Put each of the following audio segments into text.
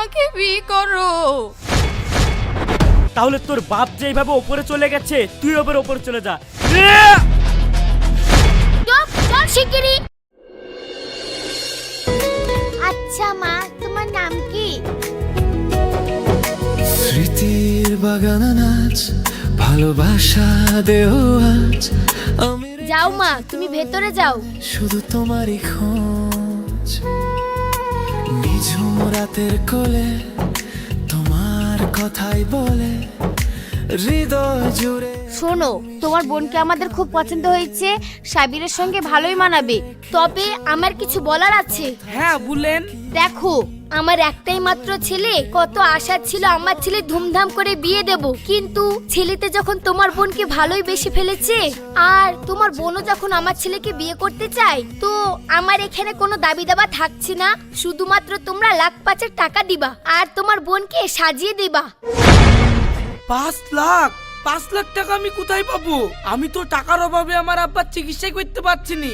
আমাকে বিয়ে করো। তাহলে তোর বাপ যেভাবে ওপরে চলে গেছে তুই ওপরে ওপরে চলে যা। চল শিগগিরই। আচ্ছা মা তোমার নাম কি? স্মৃতির বাগান নাচ ভালোবাসা দেহ আজ আমি যাও মা তুমি ভেতরে যাও। শুধু তোমারই খোঁজ। নিঝুম রাতের কোলে তোমার কথাই বলে হৃদয় জুড়ে শোনো তোমার বোনকে আমাদের খুব পছন্দ হয়েছে। সাবিরের সঙ্গে ভালোই মানাবে। তবে আমার কিছু বলার আছে? হ্যাঁ বললেন দেখো আমার একটাই মাত্র ছেলে কত আশা ছিল আমার ছেলে ধুমধাম করে বিয়ে দেব। কিন্তু ছেলেতে যখন তোমার বোনকে ভালোই বেশি ফেলেছে আর তোমার বোনও যখন আমার ছেলেকে বিয়ে করতে চায় তো আমার এখানে কোনো দাবি দাবা থাকছে না। শুধুমাত্র তোমরা লাখ পাঁচের টাকা দিবা আর তোমার বোনকে সাজিয়ে দিবা। পাঁচ লাখ। পাঁচ লাখ টাকা আমি কোথায় পাবো? আমি তো টাকার অভাবে আমার আব্বার চিকিৎসাই করতে পারছি নি।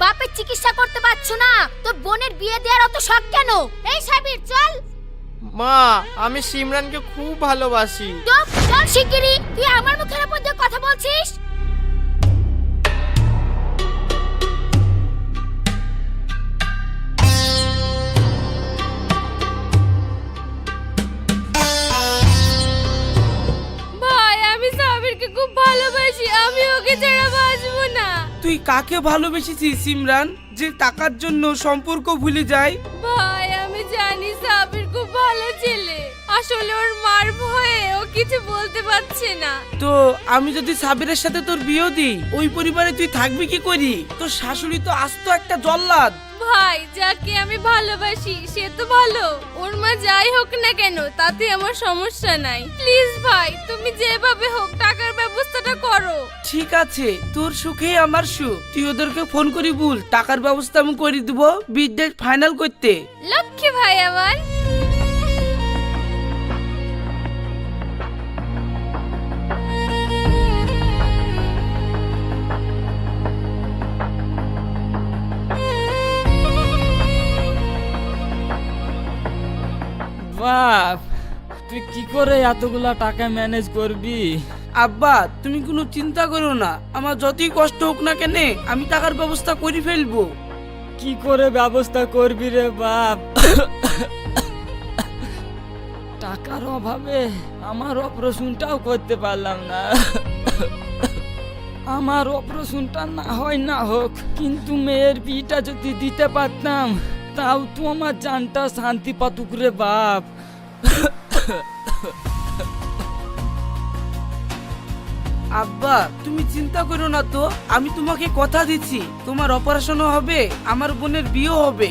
বাপের চিকিৎসা করতে পারছ না? তোর বোনের বিয়ে দেওয়ার অত শখ কেন? এই সাবির চল। মা আমি সিমরানকে খুব ভালোবাসি। তো চল শিগগিরই। তুই আমার মুখের উপর দিয়ে কথা বলছিস? ভালোবাসি আমি ওকে ছাড়া বাঁচবো না। তুই কাকে ভালোবেসেছিস সিমরান যে টাকার জন্য সম্পর্ক ভুলে যায়। ভাই আমি জানি সাবির খুব ভালো ছেলে। আসলে ওর মার ভয়ে ও কিছু বলতে পারছে না। তো আমি যদি সাবিরের সাথে তোর বিয়ে দিই ওই পরিবারে তুই থাকবি কি করি? তোর শাশুড়ি তো আস্ত একটা জল্লাদ। ভাই যাকে আমি ভালোবাসি সে তো ভালো। ওর মা যাই হোক না কেন তাতে আমার সমস্যা নাই। প্লিজ ভাই তুমি যেভাবে হোক টাকার ব্যবস্থাটা করো। ঠিক আছে তোর সুখে আমার সুখ। তুই ওদেরকে ফোন করি বল টাকার ব্যবস্থা আমি করে দিব বিড ডেট ফাইনাল করতে। লক্ষ্মী ভাই আমার। বাপ তুই কি করে এতগুলা টাকা ম্যানেজ করবি? আব্বা তুমি কোনো চিন্তা করো না। আমার যতই কষ্ট হোক না কেন আমি টাকার ব্যবস্থা করে ফেলব। কি করে ব্যবস্থা করবি রে বাপ? টাকার অভাবে আমার অপারেশনটাও করতে পারলাম না। আমার অপারেশনটা না হয় না হোক কিন্তু মেয়ের বিটা যদি দিতে পারতাম তাও তো আমার জানটা শান্তি পাতুক রে বাপ। আব্বা, তুমি চিন্তা করো না তো। আমি তোমাকে কথা দিচ্ছি। তোমার অপারেশনও হবে, আমার বোনের বিয়েও হবে।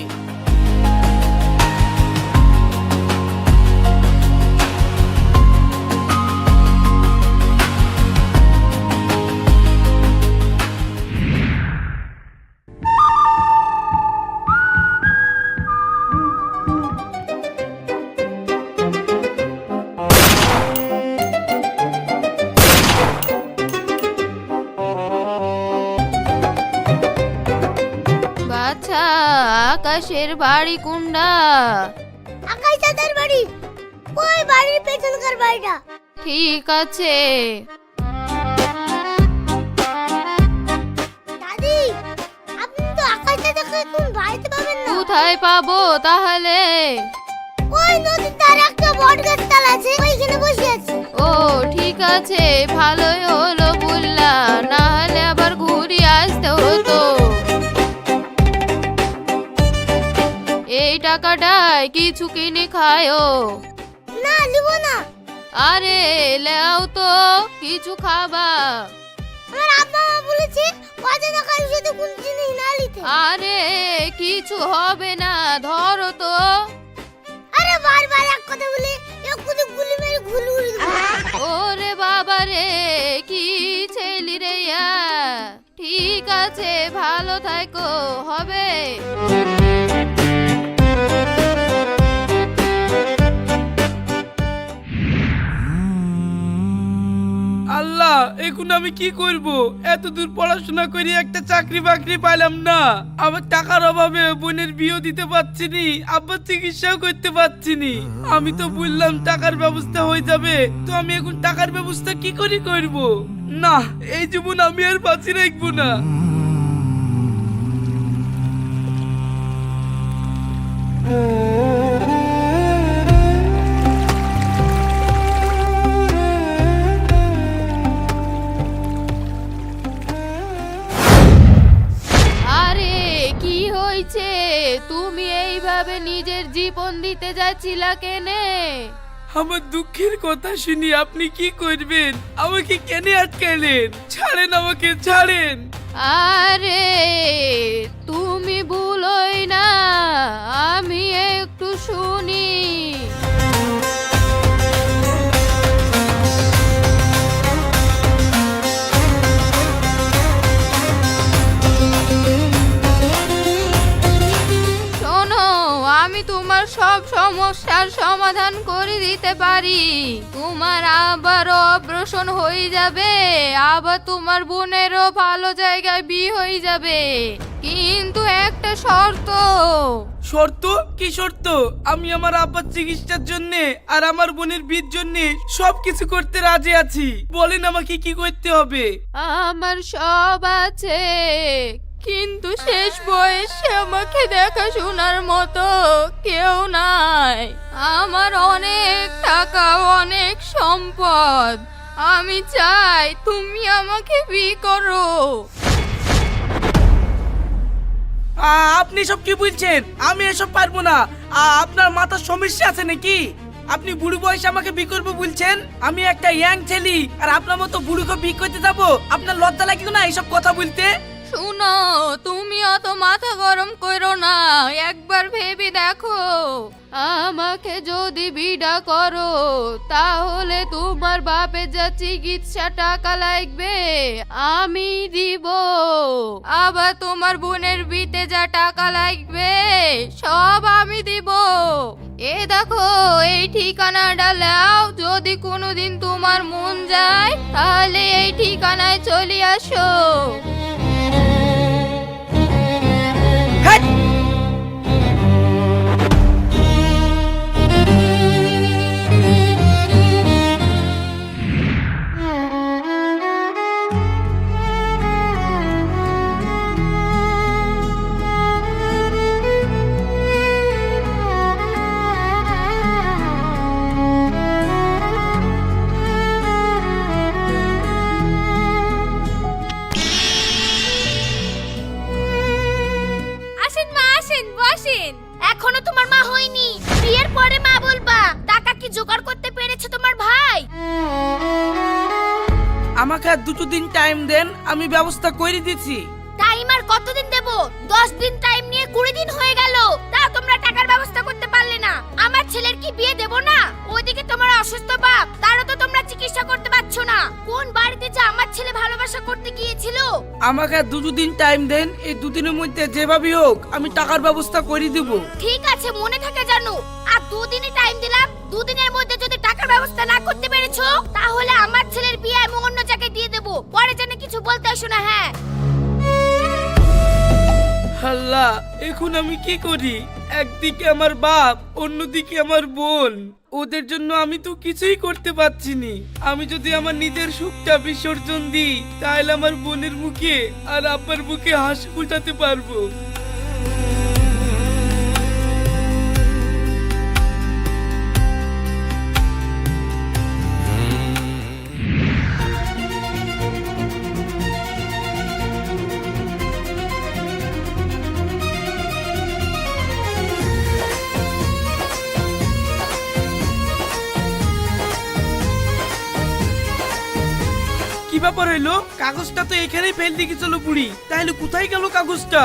আকাশের বাড়ি কুন্ডা? আকাশ দাদার বাড়ি? ওই বাড়ির পেছনকার বাড়িটা? ঠিক আছে। দাদি আপনি তো আকাশ দাদাকে এখন বাড়িতে পাবেন না? কোথায় পাবো তাহলে? ওই নদীর ধারে একটা বট গাছ তাল আছে ওইখানে বসে আছে। ও ঠিক আছে ভালোই হলো বললা না হলে আবার ঘুরে আসতে হতো। এই টাকাটায় কিছু কিনে খায়ও না নিব না। আরে লেও তো কিছু খাবা। আমার আব্বা মা বলেছে অজানা কারোর সাথে কোন জিনিস না নিতে। আরে কিছু হবে না ধরো তো। আরে বারবার এক কথা বলে একটু গুলি মেরে ঘুল উড়ে। ওরে বাবা রে কি ছেলি রে ইয়া। ঠিক আছে ভালো থাকো হবে। এখন আমি কি করব? এত দূর পড়াশোনা করে একটা চাকরি বাকরি পাইলাম না। আমার টাকার অভাবে বোনের বিয়ে দিতে পারছি নি, আব্বার চিকিৎসাও করতে পারছি নি। আমি তো বললাম টাকার ব্যবস্থা হয়ে যাবে, তো আমি এখন টাকার ব্যবস্থা কি করে করব? না, এই জীবন আমি আর বাঁচিয়ে রাখব না। দিতে যাচ্ছিলা কেনে? আমার দুঃখের কথা শুনি আপনি কি করবেন? আমাকে কেন আটকাইলেন? ছাড়েন আমাকে ছাড়েন। আরে তুমি ভুলোই না আমি একটু শোনো। সমস্যার সমাধান করে দিতে পারি। তোমার আবার অপারেশন হয়ে যাবে। আবার তোমার বোনেরও ভালো জায়গায় বিয়ে হয়ে যাবে। কিন্তু একটা শর্ত। শর্ত? কি শর্ত? আমি আমার আব্বার চিকিৎসার জন্য আর আমার বোনের বিয়ের জন্য সব কিছু করতে রাজি আছি। বলেন আমাকে কি করতে হবে? আমার সব আছে। কিন্তু শেষ বয়সে আমাকে দেখাশোনার মতো কেউ নাই। আমার অনেক টাকা অনেক সম্পদ। আমি চাই তুমি আমাকে বিয়ে করো। আ, আপনি সব কি বলছেন? আমি এসব পারব না। আ, আপনার মাথার সমস্যা আছে নাকি? আপনি বুড়ো বয়সে আমাকে বিয়ে করব বলছেন? আমি একটা ইয়াং ছেলে আর আপনার মতো বুড়োকে বিয়ে করতে যাব। আপনার লজ্জা লাগে না এইসব কথা বলতে? শুনো, তুমি অত মাথা গরম করো না, একবার ভেবে দেখো। আমাকে যদি বিডা করো, তাহলে তোমার বাপের যা চিকিৎসা টাকা লাগবে, আমি দিব। আবার তোমার বোনের বিতে যা টাকা লাগবে, সব আমি দিব। এ দেখো, এই ঠিকানাটা লাও যদি কোনোদিন তোমার মন যায়, তাহলে এই ঠিকানায় চলে আসো। Yeah. আমাকে আর দুটো দিন টাইম দেন আমি ব্যবস্থা করে দিচ্ছি। টাইম আর কতদিন দেব? দশ দিন টাইম নিয়ে কুড়ি দিন হয়ে গেল। তা তোমরা টাকার ব্যবস্থা করতে পারলে না। আমার ছেলের কি বিয়ে দেব না? ওইদিকে তোমার অসুস্থ বাপ তারও তো তোমরা চিকিৎসা করতে পারছ না। কোন বাড়িতে যে আমার ছেলে ভালোবাসা করতে গিয়েছিল? আমাকে আর দুটো দিন টাইম দেন এই দুদিনের মধ্যে যেভাবে হোক আমি টাকার ব্যবস্থা করে দিব। ঠিক আছে মনে থাকে জানো। আর দুদিনই টাইম দিলাম দুদিনের মধ্যে টাকার ব্যবস্থা না করতে পেরেছ? তাহলে আমার ছেলের বিয়ে আমি অন্য জায়গায় দিয়ে দেবো। পরে যেন কিছু বলতে আসো না হ্যাঁ। আল্লাহ এখন আমি কি করি? একদিকে আমার বাপ, অন্যদিকে আমার বোন। ওদের জন্য আমি তো কিছুই করতে পারছি নি আমি যদি আমার নিজের সুখটা বিসর্জন দিই, তাহলে আমার বোনের মুখে আর আব্বার মুখে হাসি ফুটাতে পারব। ব্যাপার হইল কাগজটা তো এখানেই ফেল দিয়ে চলো বুড়ি। তাহলে কোথায় গেল কাগজটা?